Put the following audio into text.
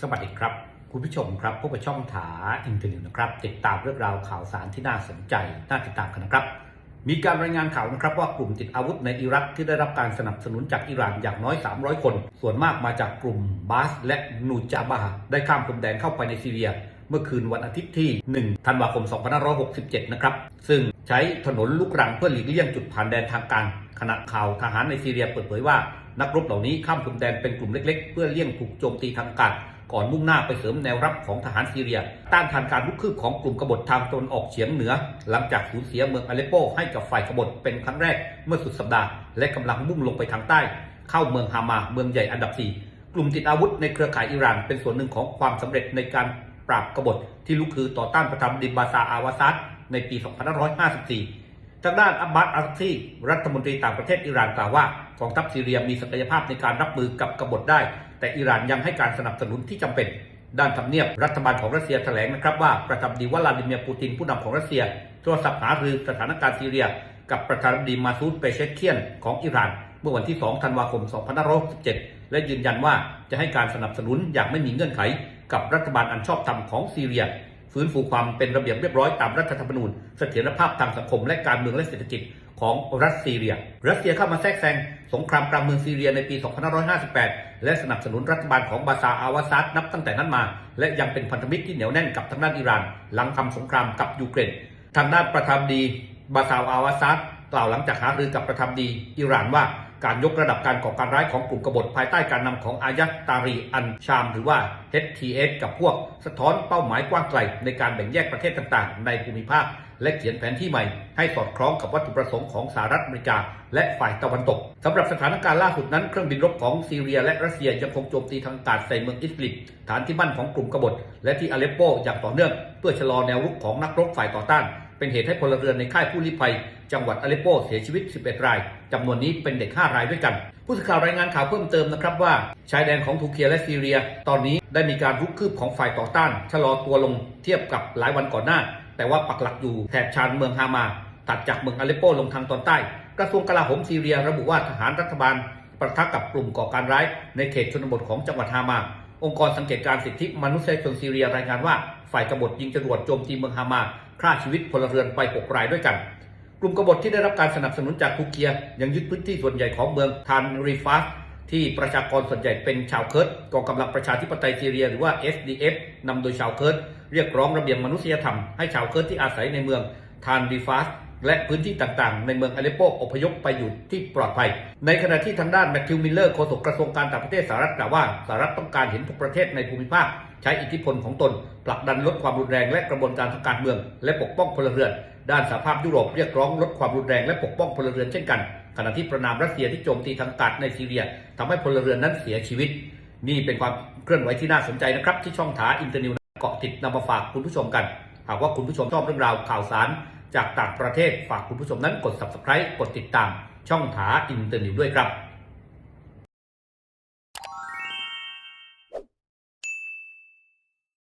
ครับ คุณผู้ชมครับพบกับช่องถาอินเทอร์เน็ตนะครับ ติดตามเรื่องราวข่าวสารที่น่าสนใจ น่าติดตามกันนะครับ มีการรายงานข่าวนะครับ ว่ากลุ่มติดอาวุธในอิรักที่ได้รับการสนับสนุนจากอิหร่านอย่างน้อย 300 คน ส่วนมากมาจากกลุ่มบาสและนูจาบาได้ข้ามพรมแดนเข้าไปในซีเรีย เมื่อคืนวันอาทิตย์ที่ 1 ธันวาคม 2567 นะครับ ซึ่งใช้ถนนลูกรังเพื่อหลีกเลี่ยงจุดผ่านแดนทางการขณะข่าวทหารในซีเรียเปิดเผยว่านักรบเหล่านี้ข้ามพรมแดนเป็นกลุ่มเล็ก ๆ เพื่อเลี่ยงถูกโจมตีทางกาศ ก่อนมุ่งหน้าไปเสริมแนวรับของทหารซีเรีย ต้านทานการลุกคืบของกลุ่มกบฏทางตะวันออกเฉียงเหนือ หลังจากสูญเสียเมืองอเลปโปให้กับฝ่ายกบฏเป็นครั้งแรกเมื่อสุดสัปดาห์ และกำลังมุ่งลงไปทางใต้ เข้าเมืองฮามาเมืองใหญ่อันดับ 4 กลุ่มติดอาวุธในเครือข่ายอิหร่าน เป็นส่วนหนึ่งของความสำเร็จในการปราบกบฏที่ลุกคือต่อต้านประธานาธิบบาซาอาวาซัดในปี 2554ทางด้านอับบาสอัลซีรัฐมนตรีต่างประเทศอิหร่านกล่าวว่ากองทัพซีเรียมีศักยภาพในการรับมือกับกบฏได้ แต่อิหร่านยังให้การสนับสนุนที่จำเป็น ด้านทำเนียบรัฐบาลของรัสเซียแถลงนะครับว่าประธานาธิบดีวลาดิเมียร์ปูตินผู้นำของรัสเซียโทรศัพท์หารือสถานการณ์ซีเรีย กับประธานาธิบดีมาซูดเปเชตเคียนของอิหร่านเมื่อวันที่ 2 ธันวาคม 2567 และยืนยันว่าจะให้การสนับสนุนอย่างไม่มีเงื่อนไข กับรัฐบาลอันชอบธรรมของซีเรีย ฟื้นฟูความเป็นระเบียบเรียบร้อยตามรัฐธรรมนูญ เสถียรภาพทางสังคมและการเมืองและเศรษฐกิจของรัสเซีย รัสเซียเข้ามาแทรกแซงสงครามกลางเมืองซีเรียในปี 2558 และสนับสนุนรัฐบาลของบาซาอาวาซัดนับตั้งแต่นั้นมา และยังเป็นพันธมิตรที่เหนียวแน่นกับทางด้านอิหร่าน หลังทำสงครามกับยูเครน ทางด้านประธานดีบาซาอาวาซัดกล่าวหลังจากหารือกับประธานดีอิหร่านว่า การยกระดับการก่อการร้ายของกลุ่มกบฏภายใต้การนำของอายัตตารีอันชามหรือว่า HTS กับพวกสะท้อนเป้าหมายกว้างไกลในการแบ่งแยกประเทศต่างๆ ในภูมิภาค และเขียนแผนที่ใหม่ ให้สอดคล้องกับวัตถุประสงค์ของสหรัฐอเมริกา และฝ่ายตะวันตกสำหรับสถานการณ์ล่าสุดนั้นเครื่องบินรบของซีเรียและรัสเซียยังคงโจมตีทางอากาศใส่เมืองอิสลิบฐานที่มั่นของกลุ่มกบฏและที่อเลปโปอย่างต่อเนื่อง เพื่อชะลอแนวรุกของนักรบฝ่ายต่อต้าน เป็นเหตุให้พลเรือนในค่ายผู้ลี้ภัย จังหวัดอเลปโปเสียชีวิต 11 ราย จำนวนนี้เป็นเด็ก 5 รายด้วยกัน ผู้สื่อข่าวรายงานข่าวเพิ่มเติมนะครับว่า ชายแดนของทูเคียและซีเรีย ตอนนี้ได้มีการรุกคืบของฝ่ายต่อต้าน ชะลอตัวลงเทียบกับหลายวันก่อนหน้า แต่ว่าปักหลักอยู่แถบชานเมืองฮามา ตัดจากเมืองอเลปโปลงทางตอนใต้ กระทรวงกลาโหมซีเรีย ระบุว่าทหารรัฐบาลประทะกับกลุ่มก่อการร้ายในเขตชนบทของจังหวัดฮามา องค์กรสังเกตการสิทธิมนุษยชนซีเรียรายงานว่า ฝ่ายกบฏยิงจรวดโจมตีเมืองฮามาฆ่าชีวิตพลเรือนไป6รายด้วยกัน กลุ่มกบฏที่ได้รับการสนับสนุนจากทูเกีย ยังยึดพื้นที่ส่วนใหญ่ของเมืองทานรีฟัสที่ประชากรส่วนใหญ่เป็นชาวเคิร์ดกองกำลังประชาธิปไตยซีเรียหรือว่า SDF นำโดยชาวเคิร์ดเรียกร้องระเบียบมนุษยธรรมให้ชาวเคิร์ดที่อาศัยในเมือง ทานรีฟัสและพื้นที่ต่างๆ ในเมืองอเลปโปอพยพไปอยู่ที่ปลอดภัย ในขณะที่ทางด้านแมทธิวมิลเลอร์โฆษกกระทรวงการต่างประเทศสหรัฐกล่าวว่าสหรัฐต้องการเห็นทุกประเทศในภูมิภาค ใช้อิทธิพลของตนผลักดันลดความรุนแรงและกระบวนการทางการเมือง และปกป้องพลเรือน ด้านสหภาพยุโรปเรียกร้องลดความรุนแรงและปกป้องพลเรือนเช่นกัน ขณะที่ประนามรัสเซียที่โจมตีทางกาศในซีเรียทำให้พลเรือนนั้นเสียชีวิต นี่เป็นความเคลื่อนไหวที่น่าสนใจนะครับที่ช่องถาอินเตอร์นิวเกาะติดนำมาฝากคุณผู้ชมกัน หากว่าคุณผู้ชมชอบเรื่องราวข่าวสาร จากต่างประเทศฝากคุณผู้ชมนั้นกด subscribe กดติดตามช่องถาอินเตอร์นิวด้วยครับ